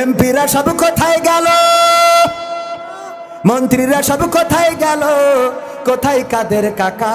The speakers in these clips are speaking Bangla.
এমপিরা সব কোথায় গেল? মন্ত্রীরা সব কোথায় গেল? কোথায় কাদের কাকা?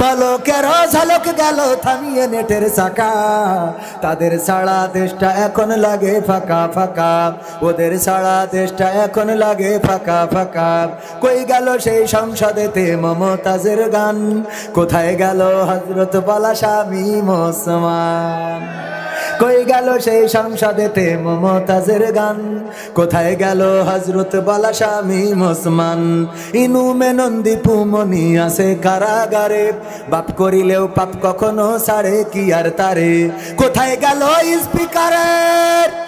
পলকের ঝলক গেল থামিয়ে নেটের সাকা তাদের সারা দেশটা এখন লাগে ফাঁকা ফাঁকা। ওদের সারা দেশটা এখন লাগে ফাঁকা ফাঁকা। কই গেল সেই সংসদেতে মমতাজের গান? কোথায় গেল হজরত বালা স্বামী মোসমান কই গেল সেই সংসদেতে মমতাজের গান? কোথায় গেল হজরত বালা স্বামী মোসমান? ইনু মেনন্দি পুমনি আছে কারাগারে। বাপ করিলেও পাপ কখনো সারে, কি আর তারে? কোথায় গেল স্পিকারের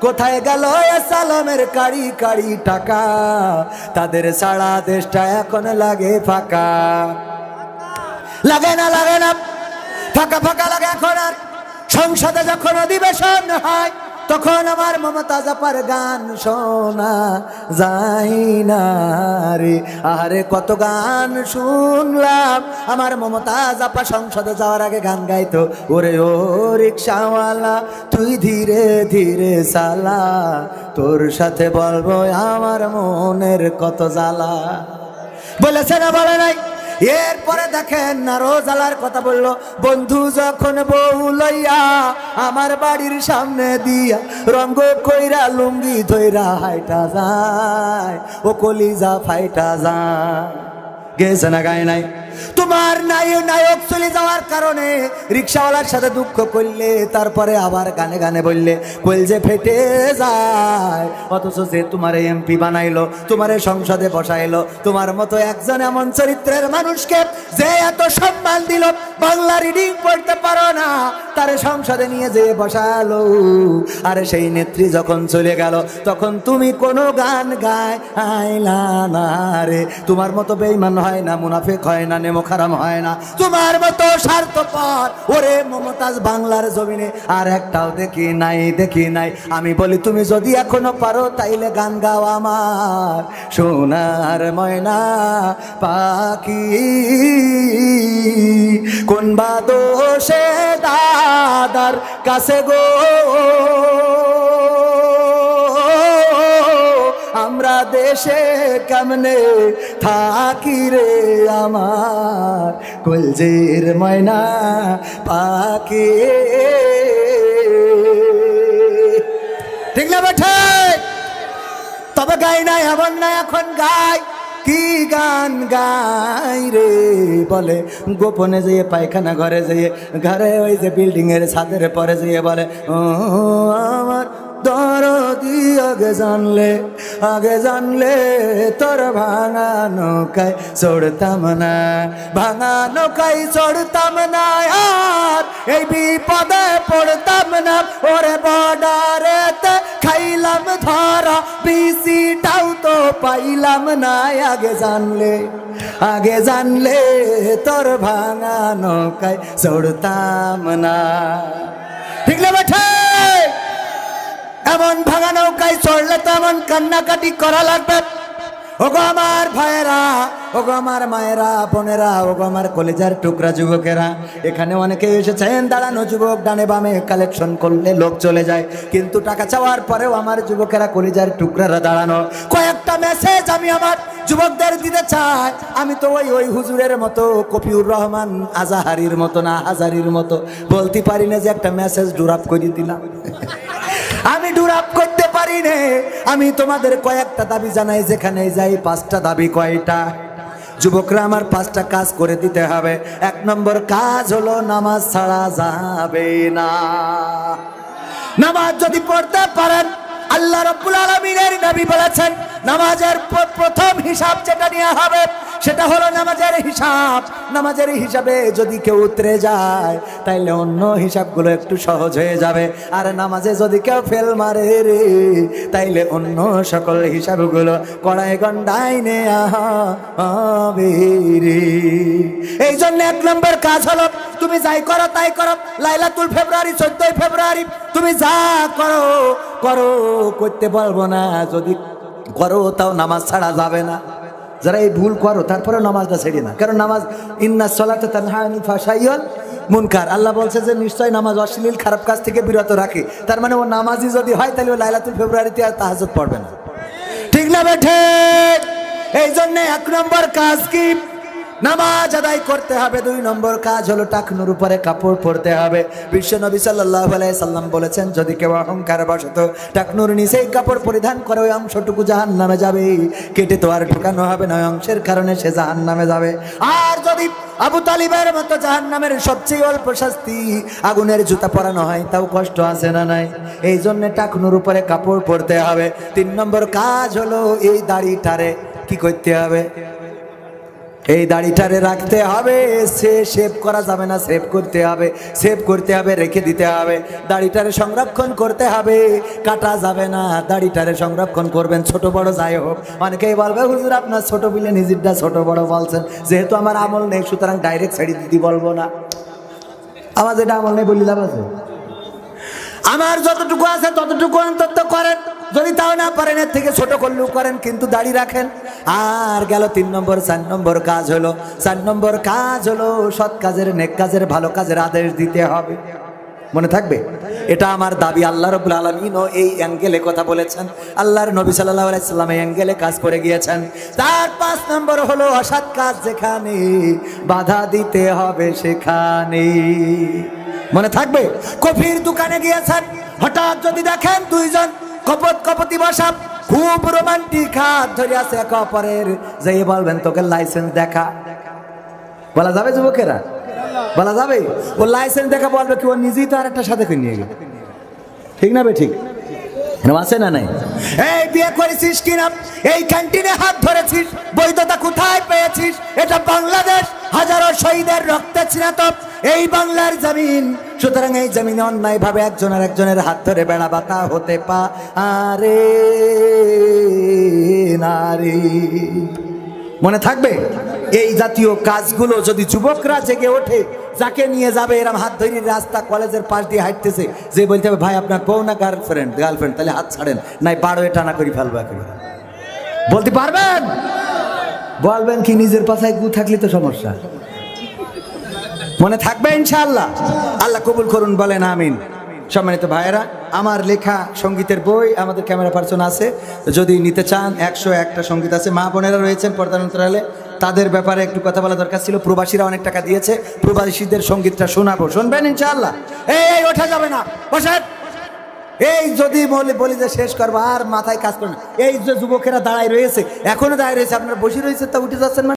কোথায় গেল সালামের কাড়ি কাড়ি টাকা? তাদের সারা দেশটা এখন লাগে ফাঁকা। লাগে না লাগে না। ফাঁকা ফাঁকা লাগে এখন আর। সংসদে যখন অধিবেশন হয় তখন আমার মমতা জাপার গান শোনা যাই না রে। আরে কত গান শুনলাম। আমার মমতা জাপা সংসদে যাওয়ার আগে গান গাইতো, ওরে ও রিক্সাওয়ালা, তুই ধীরে ধীরে চালা। তোর সাথে বলব আমার মনের কত জ্বালা। বলেছে না, বলে নাই? এরপরে দেখেন না, রোজালার কথা বলল, বন্ধু, যখন বউ লইয়া আমার বাড়ির সামনে দিয়া রঙ্গ কইরা লুঙ্গি ধইরা হাইটা যায়, ও কলিজা ফাইটা যায়, গেছে না গায় নাই? তোমার নাই নায়ক চলে যাওয়ার কারণে রিক্সাওয়ালার সাথে দুঃখ করলে, তারপরে আবার গানে গানে বললে কইল যে ফেটে যায়। অথচ যে তোমার এমপি বানাইলো, তোমার সংসদে বসাইলো, তোমার মতো একজন এমন চরিত্রের মানুষকে যে এত সম্মান দিল, বাংলা রিডিং পড়তে পারো না, তার সংসদে নিয়ে যে বসালো। আরে সেই নেত্রী যখন চলে গেল, তখন তুমি কোনো গান গায় আইলা না রে। তোমার মতো বেইমান হয় না, মুনাফিক হয় না নেমো খারাম হয় না। তোমার মতো স্বার্থপর। ওরে মমতাজ বাংলার জমিনে আর একটাও দেখি নাই দেখি নাই। আমি বলি, তুমি যদি এখনও পারো, তাইলে গান গাও আমার। সোনার ময়না পাখি, কোন বা দোষে দাদার কাছে গো? দেশে কেমনে থাকি রে আমার? কলজের ময়না পাখি। ঠিক না বেঠে? তবে গাই নাই, এমন না এখন গাই। কি গান গাই রে বলে? গোপনে যেয়ে পায়খানা ঘরে যেয়ে, ঘরে ওই যে বিল্ডিং এর ছাদের পরে যেয়ে বলে, ও আমার দরদি আগে জানলে আগে জানলে তোর ভাঙা নৌকায় চড়তাম না। ভাঙা নৌকায় চড়তাম না আর এই বিপদে পড়তাম না। ওরে বর্ডারেতে খাইলাম ধরা, বিসিটাও তো পাইলাম না। আগে জানলে আগে জানলে তোর ভাঙা নৌকায় চড়তাম না। ঠিক না বেঠে? এমন ভাঙা নৌকায় চড়লে তো এমন কান্নাকাটি করা লাগবে। ওগো আমার ভাইয়েরা, ওগো আমার মায়েরা, বোনেরা, ওগো আমার কলেজার টুকরা যুবকেরা, এখানে অনেকে এসেছেন, দাঁড়ানো যুবক ডানে বামে কালেকশন করলে লোক চলে যায়। কিন্তু টাকা চাওয়ার পরেও আমার যুবকেরা কলেজার টুকরারা দাঁড়ানো। কয়েকটা মেসেজ আমি আমার যুবকদের দিতে চাই। আমি তো ওই ওই হুজুরের মতো কপিউর রহমান, আজাহারির মতো না, হাজারির মতো। বলতে পারি না যে একটা মেসেজ ডুরাপ করে দিলাম। আমি ডুরাপ করতে পারি নে। আমি তোমাদের কয়েকটা দাবি জানাই, যেখানে যাই পাঁচটা দাবি কয়টা? যুবকরা, আমার পাঁচটা কাজ করে দিতে হবে। এক নম্বর কাজ হলো নামাজ ছাড়া যাবে না। নামাজ যদি পড়তে পারেন, আল্লাহ রব্বুল আলমিনের নবী বলেছেন, নামাজের প্রথম হিসাব যেটা নেওয়া হবে সেটা হলো নামাজের হিসাব। নামাজের হিসাবে যদি কেউ উতরে যায়, তাইলে অন্য হিসাবগুলো একটু সহজ হয়ে যাবে। আর নামাজে যদি কেউ ফেল মারে রে, তাইলে অন্য সকল হিসাবগুলো কড়াই গন্ডাই হবে রে। এই জন্য এক নম্বর কাজ হলো, তুমি যাই করো তাই করো। লাইলাতুল ফেব্রুয়ারি, চোদ্দই ফেব্রুয়ারি, তুমি যা করো করো, করতে পারব না। যদি করো, তাও নামাজ ছাড়া যাবে না। যারা এই ভুল করো তারপরে নামাজটা ছেড়ে না। কারণ নামাজ, ইন্না সলাতে তানহানি ফাসাইয়ল মুনকার। আল্লাহ বলছে যে নিশ্চয় নামাজ অশ্লীল, খারাপ কাজ থেকে বিরত রাখে। তার মানে ও নামাজই যদি হয়, তাহলে ও লাইলাতুল ফেব্রুয়ারিতে আর তাহাজত পড়বে না। ঠিক না বেঠে এই জন্য এক নম্বর কাজ কি? নামাজ আদায় করতে হবে, দুই নম্বর কাজ হলো টাকনুর উপরে কাপড় পরতে হবে। বিশ্ব নবী সাল্লাহ সাল্লাম বলেছেন, যদি কেউ অহংকার বসত টাকনুর নিচেই কাপড় পরিধান করে, ওই অংশটুকু জাহান নামে যাবে। কেটে তো আর ঢুকানো হবে না, ওই অংশের কারণে সে জাহান নামে যাবে। আর যদি আবু তালিবের মতো জাহান নামের সবচেয়ে অল্প শাস্তি, আগুনের জুতা পরানো হয়, তাও কষ্ট আছে না নাই? এই জন্য টাকনুর উপরে কাপড় পরতে হবে। তিন নম্বর কাজ হলো এই দাড়িটারে কি করতে হবে? এই দাড়িটারে রাখতে হবে, সে সেভ করা যাবে না সেভ করতে হবে সেভ করতে হবে, রেখে দিতে হবে। দাড়িটারে সংরক্ষণ করতে হবে, কাটা যাবে না, দাড়িটারে সংরক্ষণ করবেন, ছোট বড় যাই হোক। অনেকেই বলবে, হুজুর, আপনার ছোট বিলে নিজেরটা ছোট বড় বলছেন। যেহেতু আমার আমল নেই, সুতরাং ডাইরেক্ট ছেড়ে দিদি বলব না। আমার যেটা আমল নেই বলি লাভ আছে আমার যতটুকু আছে ততটুকু অন্তত করেন। যদি তাও না পারেন, এর থেকে ছোট করলেও করেন, কিন্তু দাড়ি রাখেন। আর গেল তিন নম্বর, চার নম্বর কাজ হলো, চার নম্বর কাজ হলো সৎ কাজের, নেক কাজের, ভালো কাজের আদেশ দিতে হবে। মনে থাকবে? এটা আমার দাবি। আল্লাহ রবুল আলমিনও এই অ্যাঙ্গেলে কথা বলেছেন। আল্লাহর নবী সাল্লাহ আলাইসাল্লাম এই অ্যাঙ্গেলে কাজ করে গিয়েছেন। তার পাঁচ নম্বর হলো অসৎ কাজ যেখানে বাধা দিতে হবে, সেখানে। মনে থাকবে? কফির দোকানে গিয়েছেন, হঠাৎ যদি দেখেন দুইজন কপত কপতি বসা, খুব রোমান্টিক হাত ধরে আছে একে অপরের। যে বলবেন, তোকে লাইসেন্স দেখা। বলা যাবে যুবকেরা? বলা যাবে? ও লাইসেন্স দেখা বলবে কি, ও নিজেই তো আর একটা সাথে নিয়ে গেল। ঠিক না বে, ঠিক? এরকম আছে না নাই? এই বিয়ে করেছিস কিনা? এই ক্যান্টিনে হাত ধরেছিস, বৈধতা কোথায় পেয়েছিস? এটা বাংলাদেশ, হাজারো শহীদের রক্তে তো এই বাংলার জমিন, সুতরাং এই জমিনে অন্যায় ভাবে একজন আর একজনের হাত ধরে বেড়া বাতা হতে পারে নারী। মনে থাকবে? এই জাতীয় কাজগুলো যদি যুবকরা জেগে ওঠে, যাকে নিয়ে যাবে এরম হাত ধরে রাস্তা, কলেজের পাশ দিয়ে হাঁটতেছে, যে বলতে হবে, ভাই, আপনার বউ না গার্লফ্রেন্ড গার্লফ্রেন্ড তাহলে হাত ছাড়েন। নাই বারো টানা করি ফেলব বলতে পারবেন? বলবেন কি, নিজের পাশায় গু থাকলে তো সমস্যা। মনে থাকবে ইনশাআল্লাহ। আল্লাহ কবুল করুন, বলেন আমিন। সম্মানিত ভাইয়েরা, আমার লেখা সঙ্গীতের বই আমাদের ক্যামেরা পার্সন আছে। যদি নিতে চান, একশো একটা সংগীত আছে। মা বোনেরা রয়েছেন পর্দানন্তরালে তাদের ব্যাপারে একটু কথা বলা দরকার ছিল। প্রবাসীরা অনেক টাকা দিয়েছে। প্রবাসীদের সঙ্গীতটা শোনাবো। শুনবেন ইনশাল্লাহ এই ওঠা যাবে না। বসেন। এই যদি বলে, বলি যে শেষ করব, আর মাথায় কাজ করে না। এই যে যুবকেরা দাঁড়ায় রয়েছে, এখনও দাঁড়ায় রয়েছে, আপনারা বসে রয়েছে তা, উঠে যাচ্ছেন মানে?